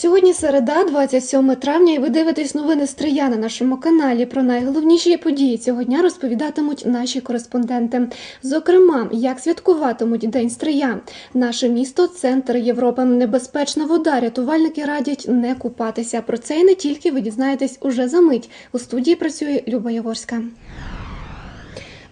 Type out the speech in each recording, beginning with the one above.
Сьогодні середа, 27 травня, і ви дивитесь новини Стрия на нашому каналі. Про найголовніші події цього дня розповідатимуть наші кореспонденти. Зокрема, як святкуватимуть День Стрия. Наше місто центр Європи. Небезпечна вода. Рятувальники радять не купатися. Про це і не тільки ви дізнаєтесь уже за мить. У студії працює Люба Яворська.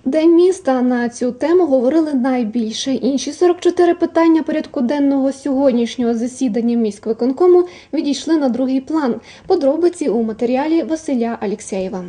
День міста на цю тему говорили найбільше. Інші 44 питання порядку денного сьогоднішнього засідання міськвиконкому відійшли на другий план. Подробиці у матеріалі Василя Алєксєєва.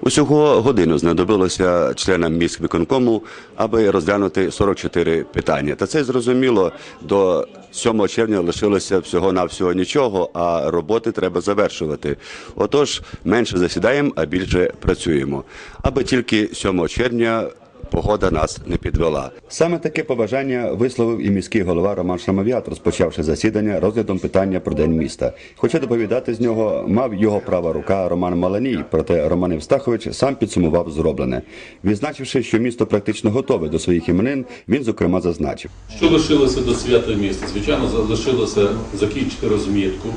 Усього годину знадобилося членам міськвиконкому, аби розглянути 44 питання. Та це зрозуміло, до 7 червня лишилося всього-навсього нічого, а роботи треба завершувати. Отож, менше засідаємо, а більше працюємо. Аби тільки 7 червня погода нас не підвела. Саме таке побажання висловив і міський голова Роман Шрамов'ят, розпочавши засідання розглядом питання про день міста. Хоча доповідати з нього мав його права рука Роман Маланій, проте Роман Євстахович сам підсумував зроблене. Відзначивши, що місто практично готове до своїх іменин, він зокрема зазначив. Що лишилося до свята міста? Звичайно, залишилося закінчити розмітку,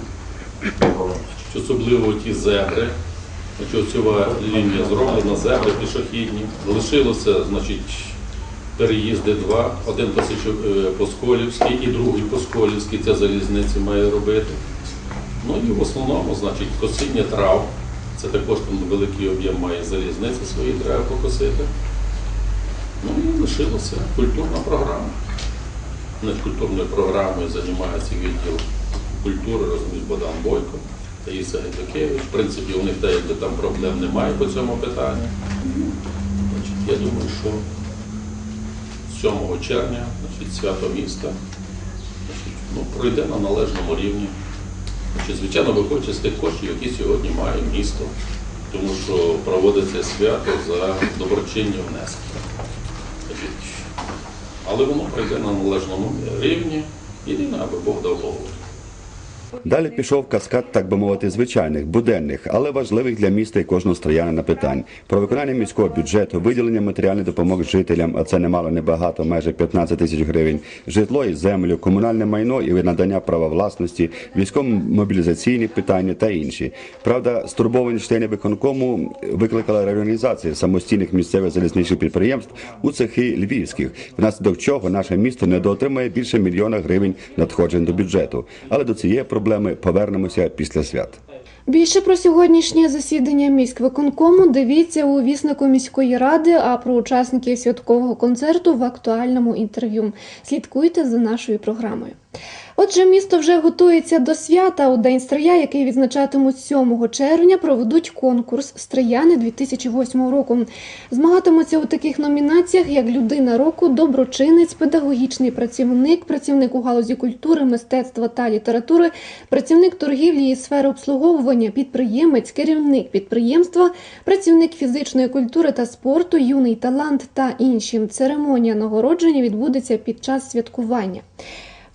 особливо ті зебри. Оцьова лінія зроблена, зебри пішохідні. Залишилося, значить, переїзди два. Один Посколівський і другий Посколівський, ця залізниця має робити. Ну і в основному, значить, косіння трав. Це також там великий об'єм має залізниці свої, треба покосити. Ну і лишилася культурна програма. Над культурною програмою займається відділ культури, розуміє Богдан Бойко, Таїса Гайдакевич. В принципі, у них якби там проблем немає по цьому питанню. Значить, я думаю, що 7 червня значить, свято міста значить, ну, пройде на належному рівні. Значить, звичайно, виходячи з тих коштів, які сьогодні має місто, тому що проводиться свято за доброчинні внески. Але воно пройде на належному рівні, єдине, аби Бог дав Богу. Далі пішов каскад, так би мовити, звичайних, буденних, але важливих для міста і кожного строянина питань про виконання міського бюджету, виділення матеріальної допомоги жителям, а це немало небагато, майже 15 тисяч гривень, житло і землю, комунальне майно і надання права власності, військово-мобілізаційні питання та інші. Правда, стурбовані члени виконкому викликала реорганізація самостійних місцевих залізничних підприємств у цехи львівських, внаслідок чого наше місто недоотримає більше мільйона гривень надходжень до бюджету. Але до цієї проблеми повернемося після свят. Більше про сьогоднішнє засідання міськвиконкому дивіться у віснику міської ради, а про учасників святкового концерту в актуальному інтерв'ю. Слідкуйте за нашою програмою. Отже, місто вже готується до свята. У День Стрия, який відзначатимуть 7 червня, проведуть конкурс Стрияни 2008 року. Змагатимуться у таких номінаціях, як людина року, доброчинець, педагогічний працівник, працівник у галузі культури, мистецтва та літератури, працівник торгівлі і сфери обслуговування, підприємець, керівник підприємства, працівник фізичної культури та спорту, юний талант та інші. Церемонія нагородження відбудеться під час святкування.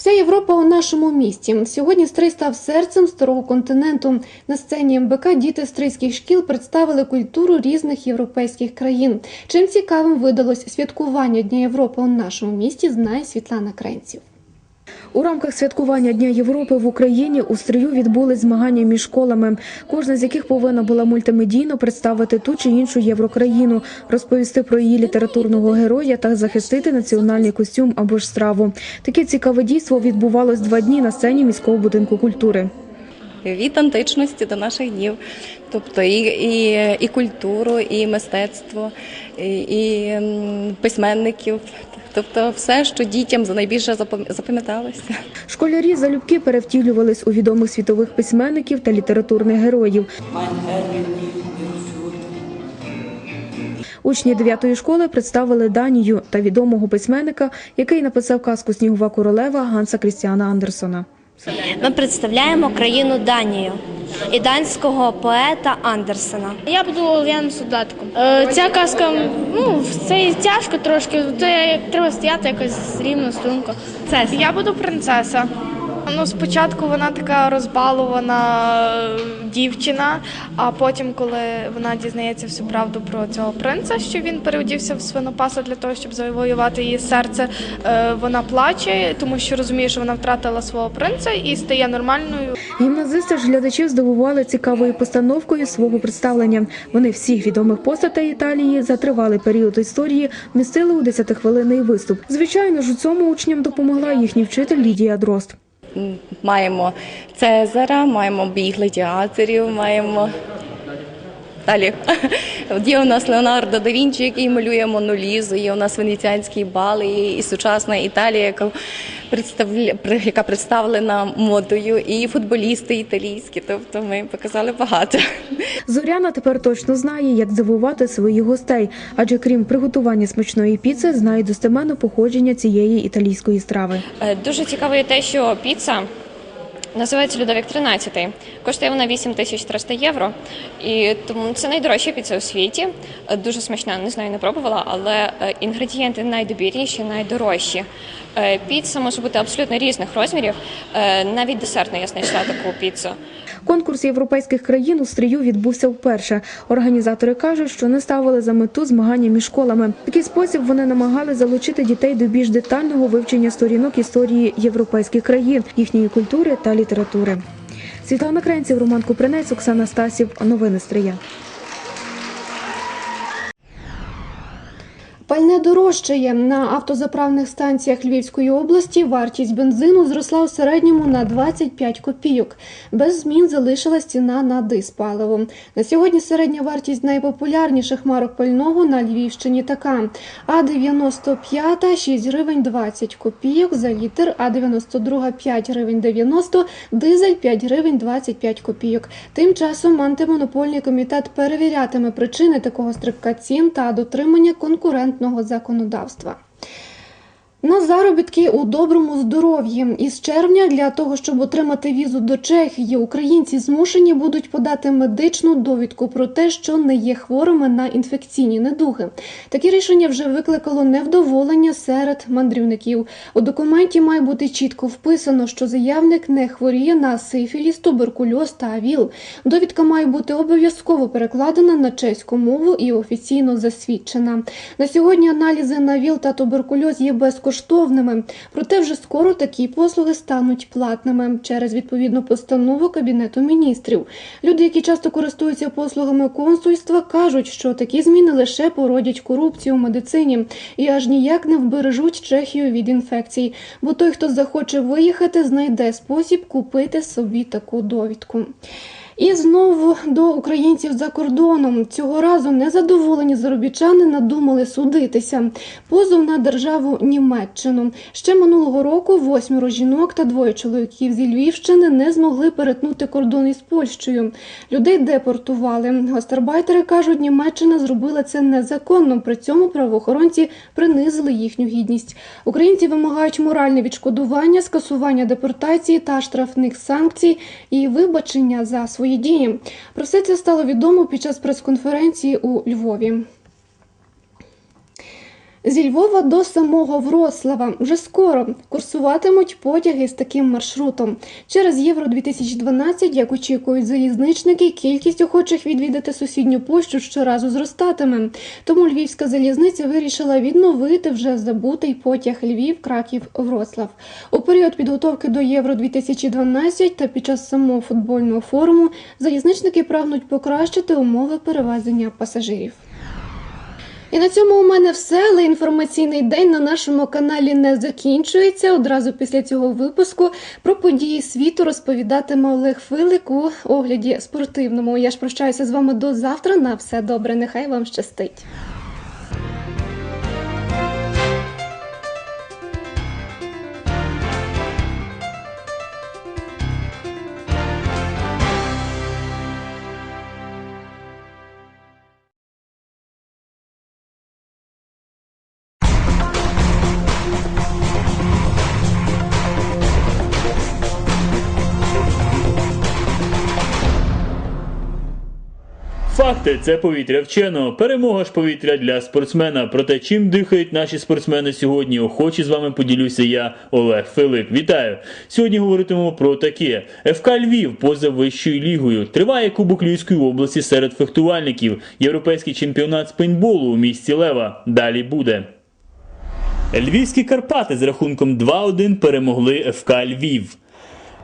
Вся Європа у нашому місті. Сьогодні Стрий став серцем старого континенту. На сцені МБК діти стрийських шкіл представили культуру різних європейських країн. Чим цікавим видалось святкування Дня Європи у нашому місті, знає Світлана Кренців. У рамках святкування Дня Європи в Україні у стрию відбулись змагання між школами, кожна з яких повинна була мультимедійно представити ту чи іншу єврокраїну, розповісти про її літературного героя та захистити національний костюм або ж страву. Таке цікаве дійство відбувалось два дні на сцені міського будинку культури. від античності до наших днів, тобто і, і, і культуру, і мистецтво, і, і письменників, тобто все, що дітям найбільше запам- запам'яталося. Школярі залюбки перевтілювались у відомих світових письменників та літературних героїв. Учні 9-ї школи представили Данію та відомого письменника, який написав казку Снігова королева Ганса Крістіана Андерсона. Ми представляємо країну Данію і данського поета Андерсена. Я буду Олов'яним солдатком. Е, ця казка, ну, це тяжко трошки, то треба стояти якось рівно, струнко. Це я буду принцеса. Ну, спочатку вона така розбалована е, дівчина, а потім, коли вона дізнається всю правду про цього принца, що він переодівся в свинопаса для того, щоб завоювати її серце, е, вона плаче, тому що розуміє, що вона втратила свого принца і стає нормальною. Гімназисти ж глядачів здивували цікавою постановкою свого представлення. Вони всіх відомих постатей Італії за тривалий період історії вмістили у 10-хвилинний виступ. Звичайно ж, у цьому учням допомогла їхній вчитель Лідія Дрозд. Маємо Цезара, маємо бій гладіаторів, маємо. Далі є у нас Леонардо да Вінчі, який малює Монолізу, є у нас венеціанський бал, і, сучасна Італія, яка яка представлена модою, і футболісти італійські. Тобто ми показали багато. Зоряна тепер точно знає, як здивувати своїх гостей, адже крім приготування смачної піци, знає достеменно походження цієї італійської страви. Е, Дуже цікаво є те, що піца називається Людовік 13. Коштує вона 8300 євро. І тому це найдорожча піца у світі. Е, Дуже смачна, не знаю, не пробувала, але е, інгредієнти найдобірніші, найдорожчі. Е, Піца може бути абсолютно різних розмірів. Навіть десертну я знайшла таку піцу. Конкурс європейських країн у стрію відбувся вперше. Організатори кажуть, що не ставили за мету змагання між школами. Такий спосіб вони намагали залучити дітей до більш детального вивчення сторінок історії європейських країн, їхньої культури та літератури. Світлана Кренців, Роман Купринець, Оксана Стасів. Новини Стрия. Пальне дорожчає на автозаправних станціях Львівської області. Вартість бензину зросла у середньому на 25 копійок. Без змін залишилась ціна на диспаливо. На сьогодні середня вартість найпопулярніших марок пального на Львівщині така: А 95 6 гривень 20 копійок за літр, А 92 5 гривень 90, дизель 5 гривень 25 копійок. Тим часом антимонопольний комітет перевірятиме причини такого стрибка цін та дотримання конкурентного законодавства. На заробітки у доброму здоров'ї із червня для того, щоб отримати візу до Чехії, українці змушені будуть подати медичну довідку про те, що не є хворими на інфекційні недуги. Таке рішення вже викликало невдоволення серед мандрівників. У документі має бути чітко вписано, що заявник не хворіє на сифіліс, туберкульоз та ВІЛ. Довідка має бути обов'язково перекладена на чеську мову і офіційно засвідчена. На сьогодні аналізи на ВІЛ та туберкульоз є безкоштовними. Проте вже скоро такі послуги стануть платними через відповідну постанову Кабінету міністрів. Люди, які часто користуються послугами консульства, кажуть, що такі зміни лише породять корупцію в медицині і аж ніяк не вбережуть Чехію від інфекцій. Бо той, хто захоче виїхати, знайде спосіб купити собі таку довідку. І знову до українців за кордоном. Цього разу незадоволені заробітчани надумали судитися. Позов на державу Німеччину. Ще минулого року восьмеро жінок та двоє чоловіків зі Львівщини не змогли перетнути кордон із Польщею. Людей депортували. Гастарбайтери кажуть, Німеччина зробила це незаконно. При цьому правоохоронці принизили їхню гідність. Українці вимагають моральне відшкодування, скасування депортації та штрафних санкцій і вибачення за свої дії. Про все це стало відомо під час прес-конференції у Львові. Зі Львова до самого Вроцлава вже скоро курсуватимуть потяги з таким маршрутом. Через Євро 2012, як очікують залізничники, кількість охочих відвідати сусідню Польщу щоразу зростатиме. Тому Львівська залізниця вирішила відновити вже забутий потяг Львів, Краків, Вроцлав. У період підготовки до Євро 2012 та під час самого футбольного форуму залізничники прагнуть покращити умови перевезення пасажирів. І на цьому у мене все, але інформаційний день на нашому каналі не закінчується. Одразу після цього випуску про події світу розповідатиме Олег Филик у огляді спортивному. Я ж прощаюся з вами до завтра. На все добре, нехай вам щастить. Факти це повітря вченого. Перемога ж повітря для спортсмена. Про те, чим дихають наші спортсмени сьогодні, охоче з вами поділюся я, Олег Филип. Вітаю! Сьогодні говоритимемо про таке: ФК Львів поза вищою лігою. Триває Кубок Львівської області серед фехтувальників. Європейський чемпіонат з пейнтболу у місті Лева. Далі буде. Львівські Карпати з рахунком 2-1 перемогли ФК Львів.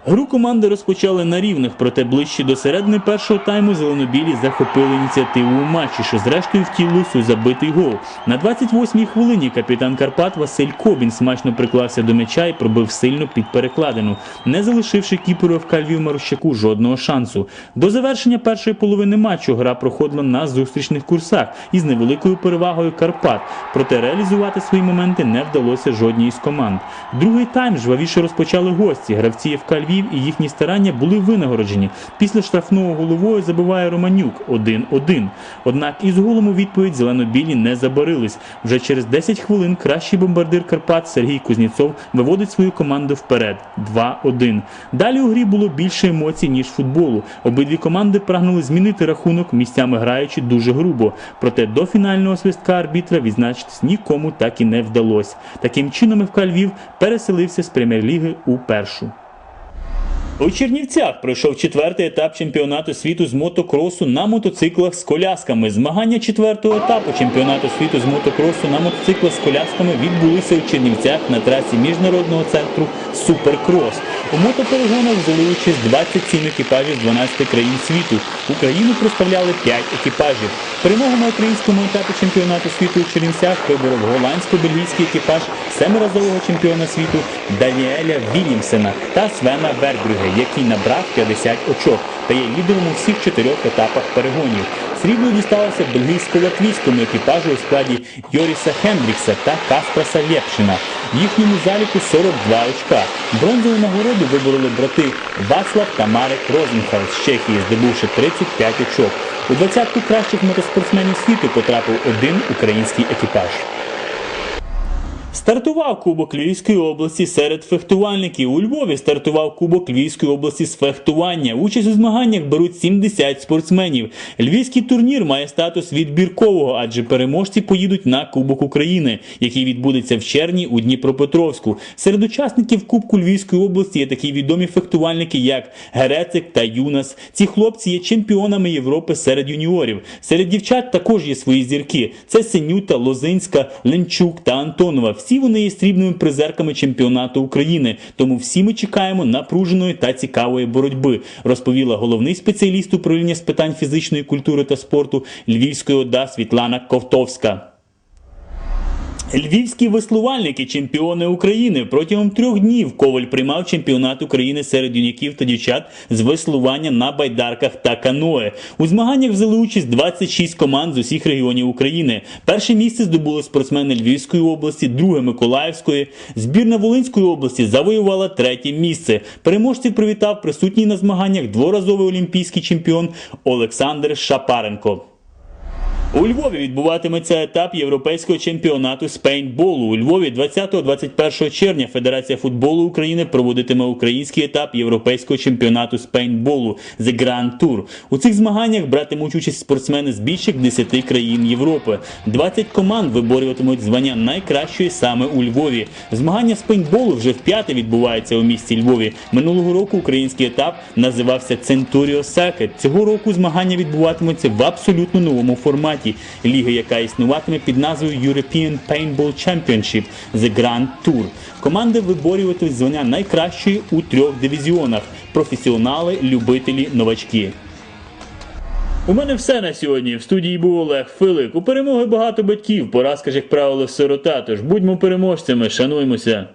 Гру команди розпочали на рівних, проте ближче до середини першого тайму зеленобілі захопили ініціативу у матчі, що зрештою втілилось у забитий гол. На 28-й хвилині капітан Карпат Василь Кобін смачно приклався до м'яча і пробив сильно під перекладину, не залишивши кіперу ФК Львів Марущаку жодного шансу. До завершення першої половини матчу гра проходила на зустрічних курсах із невеликою перевагою Карпат. Проте реалізувати свої моменти не вдалося жодній із команд. Другий тайм жвавіше розпочали гості. Гравці ФК Львів і їхні старання були винагороджені. Після штрафного головою забиває Романюк 1-1. Однак із голом у відповідь зелено-білі не забарились. Вже через 10 хвилин кращий бомбардир Карпат Сергій Кузнєцов виводить свою команду вперед 2-1. Далі у грі було більше емоцій, ніж футболу. Обидві команди прагнули змінити рахунок, місцями граючи дуже грубо. Проте до фінального свистка арбітра відзначитись нікому так і не вдалося. Таким чином ФК Львів переселився з прем'єр-ліги у першу. У Чернівцях пройшов четвертий етап чемпіонату світу з мотокросу на мотоциклах з колясками. Змагання четвертого етапу чемпіонату світу з мотокросу на мотоциклах з колясками відбулися у Чернівцях на трасі міжнародного центру Суперкрос. У мотоперегонах взяли участь 27 екіпажів з 12 країн світу. Україну представляли 5 екіпажів. Перемогу на українському етапі чемпіонату світу у Чернівцях виборов голландсько-бельгійський екіпаж семиразового чемпіона світу Даніеля Вільямсена та Свена Вербрюге, який набрав 50 очок та є лідером у всіх чотирьох етапах перегонів. Срібло дісталося бельгійсько-латвійському екіпажу у складі Йоріса Хендрікса та Каспраса Лєпшина. Їхньому заліку 42 очка. Бронзову нагороду вибороли брати Вацлав та Марек Розенхал з Чехії, здобувши 35 очок. У двадцятку кращих мотоспортсменів світу потрапив один український екіпаж. Стартував Кубок Львівської області серед фехтувальників. У Львові стартував Кубок Львівської області з фехтування. Участь у змаганнях беруть 70 спортсменів. Львівський турнір має статус відбіркового, адже переможці поїдуть на Кубок України, який відбудеться в червні у Дніпропетровську. Серед учасників Кубку Львівської області є такі відомі фехтувальники, як Герецик та Юнас. Ці хлопці є чемпіонами Європи серед юніорів. Серед дівчат також є свої зірки. Це Синюта, Лозинська, Ленчук та Антонова. Всі вони є срібними призерками чемпіонату України. Тому всі ми чекаємо напруженої та цікавої боротьби, розповіла головний спеціаліст управління з питань фізичної культури та спорту Львівської ОДА Світлана Ковтовська. Львівські веслувальники, чемпіони України. Протягом трьох днів Коваль приймав чемпіонат України серед юнаків та дівчат з веслування на байдарках та каное. У змаганнях взяли участь 26 команд з усіх регіонів України. Перше місце здобули спортсмени Львівської області, друге Миколаївської. Збірна Волинської області завоювала третє місце. Переможців привітав присутній на змаганнях дворазовий олімпійський чемпіон Олександр Шапаренко. У Львові відбуватиметься етап європейського чемпіонату з пейнтболу. У Львові 20-21 червня Федерація футболу України проводитиме український етап європейського чемпіонату з пейнтболу The Grand Tour. У цих змаганнях братимуть участь спортсмени з більше 10 країн Європи. 20 команд виборюватимуть звання найкращої саме у Львові. Змагання з пейнтболу вже вп'яте відбувається у місті Львові. Минулого року український етап називався Centurio Circuit. Цього року змагання відбуватимуться в абсолютно новому форматі. Ліга, яка існуватиме під назвою European Paintball Championship The Grand Tour. Команди виборюватимуть звання найкращої у трьох дивізіонах: професіонали, любителі, новачки. У мене все на сьогодні. В студії був Олег Филик. У перемоги багато батьків. Поразка ж, як правило, сирота. Тож будьмо переможцями, шануймося.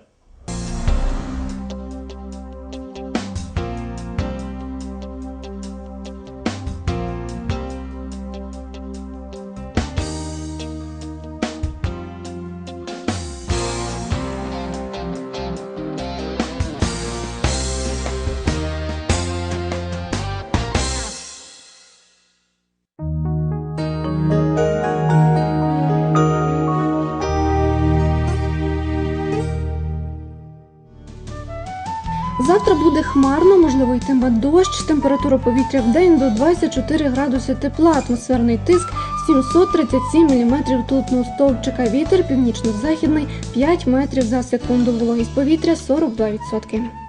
Хмарно, можливо, йтиме дощ. Температура повітря в день до 24 градуси тепла. Атмосферний тиск 737 мм тутного стовпчика. Вітер північно-західний 5 метрів за секунду. Вологість повітря 42%.